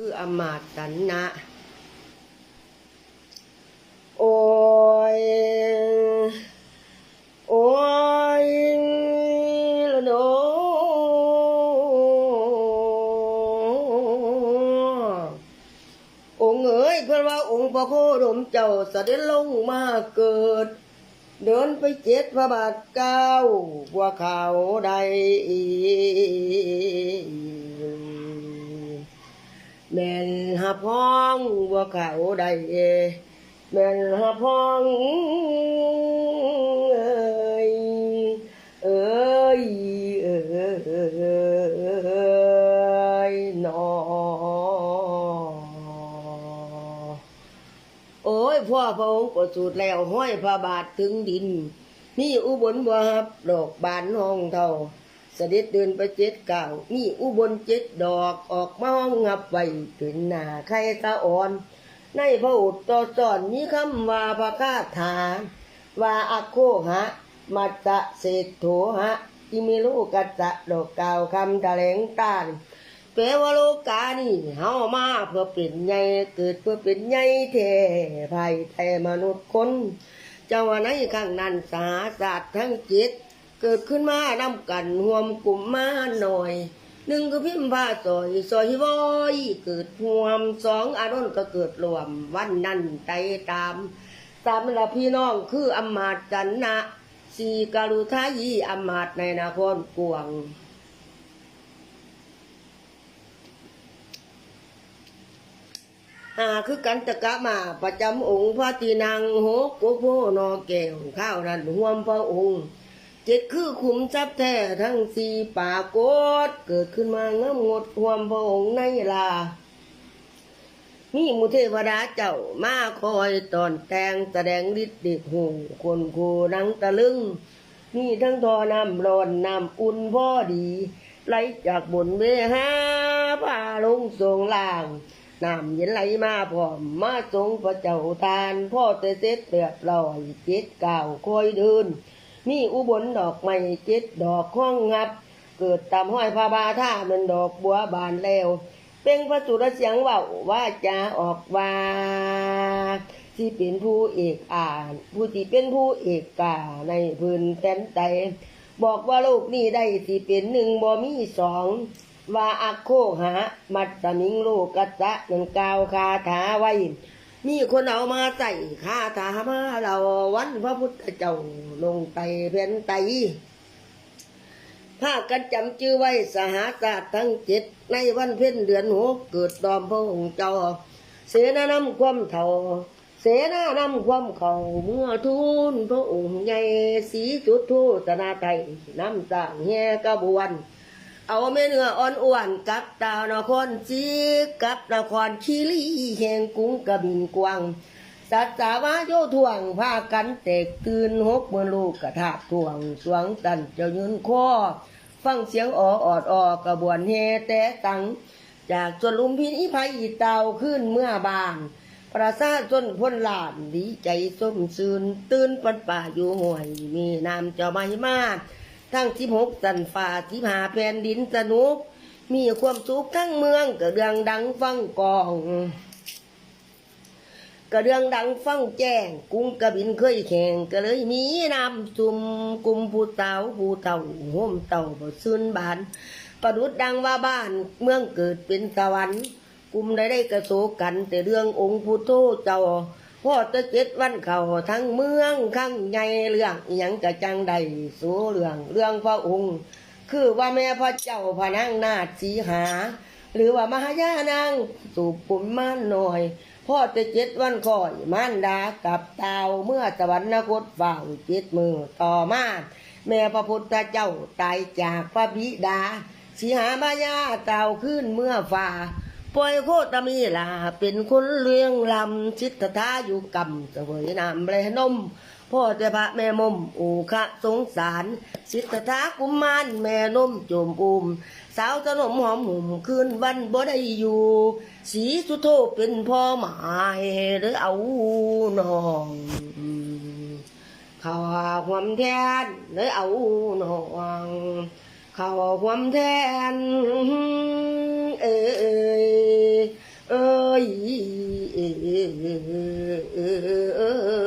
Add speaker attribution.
Speaker 1: คืออมาตันนะ โอ้ย โอ้ยละโนองเอ๋ยเพื่อนว่าองค์พระโคดมเจ้าเสด็จลงมาเกิด เดินไปเจ็ดพระบาทเก้าบัวขาใด แม่นหาพ้องบัวขาใดแม่นหาพ้องเอ้ยเอ้ยเอ้ยนอโอ้ยพ่อพระองค์ประสูติแล้วห้อยพระบาทถึงดินนี่อุบลบัวฮับดอกบานห้องเท่า เสด็จเดินไปเจ็ดเก่าวนี่อุบลเจ็ดดอกออกมาห้องงับไว้ถึงหน้าใครตาอ่อน ในพระอุตตรสอนมีคำว่าพระคาถาว่าอโคหะมัตตะเศรษโถหะที่มีลูกกัจจะดอกเก่าวคำแถลงตานแปวโลกานี่เฮามาเพื่อเป็นใหญ่เกิดเพื่อเป็นใหญ่แท้ภัยแต่มนุษย์คนเจ้าว่าในข้างนั้นสาศาสตร์ทั้งจิต เกิดขึ้นมานำกันรวมกลุ่มมาหน่อยหนึ่งก็พิมพ์ผ้าซอยซอยวอยเกิดรวมสองอารมณ์ก็เกิดรวม วันนั้นใจตามสามละพี่น้องคืออมาตจันนะสี่การุทายีอมาตในนครกวงหาคือกันตะกะมาประจำองค์พระตีนางโหกโกโพนอแก้วข้าวนั้นห่วมพระองค์ เจ็ดคือขุมทรัพย์แท้ทั้งสี่ป่ากดเกิดขึ้นมางามงดห่วมพระองค์ในลา มีมุเทวดาเจ้ามาคอยตอนแตงแสดงฤทธิ์เด็ดหูคนคูนังตะลึง มีทั้งทอน้ำร้อนน้ำอุ่นพอดี ไหลจากบนเวหาพาลงทรงล่างน้ำเย็นไหลมาพร้อมมาทรงพระเจ้าทาน พ่อเตเสร็จเรียบร้อยเจ็ดเก่าคอยเดิน มีอุบลดอกไม้เจ็ดดอกข้องงับ เกิดตามห้อยพระบาท่ามันดอกบัวบานแล้วเป็นพระสุรเสียงว่าว่าจะออกว่าที่เป็นผู้เอกอ่านผู้ที่เป็นผู้เอกกาในพื้นแผ่นไตบอกว่าโลกนี้ได้ที่เป็นหนึ่งบ่มีสองว่าอักโคหา มัตตมิงโลกัสสะนันกาวคาถาไว้ มีคนเอามาใส่คาถามาเราวันพระพุทธเจ้าลงไปเพียนไตภาคกันจำชื่อไว้สหาศาสตร์ทั้งเจ็ดในวันเพ็ญเดือนหกเกิดดอมพระองค์เจ้า เสนานำความเท่า เสนานำความเขาเมื่อทูลพระองค์ใหญ่สีจุดทูตนาไทยน้ำต่างแห่กระบวน เอาแม่เนื้ออ่อนอ้วนกับดาวนครจีกับนครคีรีแห่งกรุงกบินกวางสัตสาวาโยถ่วงพากันเตกตื่นหกเมื่อลูกกระทาบถ่วงสวงตันเจ้ายืนคอฟังเสียงออออดออกระบวนเฮแต่ตัง จากจนลุมพินีภัยอีเตาขึ้นเมื่อบานประสาชนพ้นหลานดีใจส้มซืนตื่นปันป่าอยู่ห่วย มีนามเจ้าไม่มา ทั้งที่หกสันฝ่าที่หาแผ่นดินสนุก มีความสุขทั้งเมืองกระเดืองดังฟังกองกระเดืองดังฟังแจ้งกรุงกระบินเคยแข่งก็เลยมีนำซุมกลุ่มผู้เต่าผู้เต่าห่มเต่าบ่ซึนบาน ประดุดดังว่าบ้านเมืองเกิดเป็นสวรรค์กลุ่มใดได้กระโศกกัน แต่เรื่ององค์พุทโธเจ้า พ่อตะเจ็ดวันเขาทั้งเมืองข้างใหญ่เรื่องอยังกะจังใดสู้เรื่องเรื่องพระองค์ คือว่าแม่พระเจ้าพระนางนาถสีหา หรือว่ามหายานางสูบปุ่มม่านหน่อยพ่อจะเจ็ดวันคอยมานดากับเตาเมื่อสวรรคตฝ่าเจ็ดมือต่อมาแม่พระพุทธเจ้าตายจากพระบิดาสีหามายาเต่าขึ้นเมื่อฝ่า ปล่อยโคตรมีลาเป็นคนเลี้ยงลำชิตทาอยู่กำเสวยนามแลนมพ่อแต่พระแม่มมอูคะสงสารสิทธากุมารแม่นมโจมอุมสาวสนมหอมหุ่มคืนวันบ่ได้อยู่ สีสุโธเป็นพ่อหมายหรือเอาน้องเขาความแทนหรือเอาน้อง เข้าความแทน เอ้ยเอเอ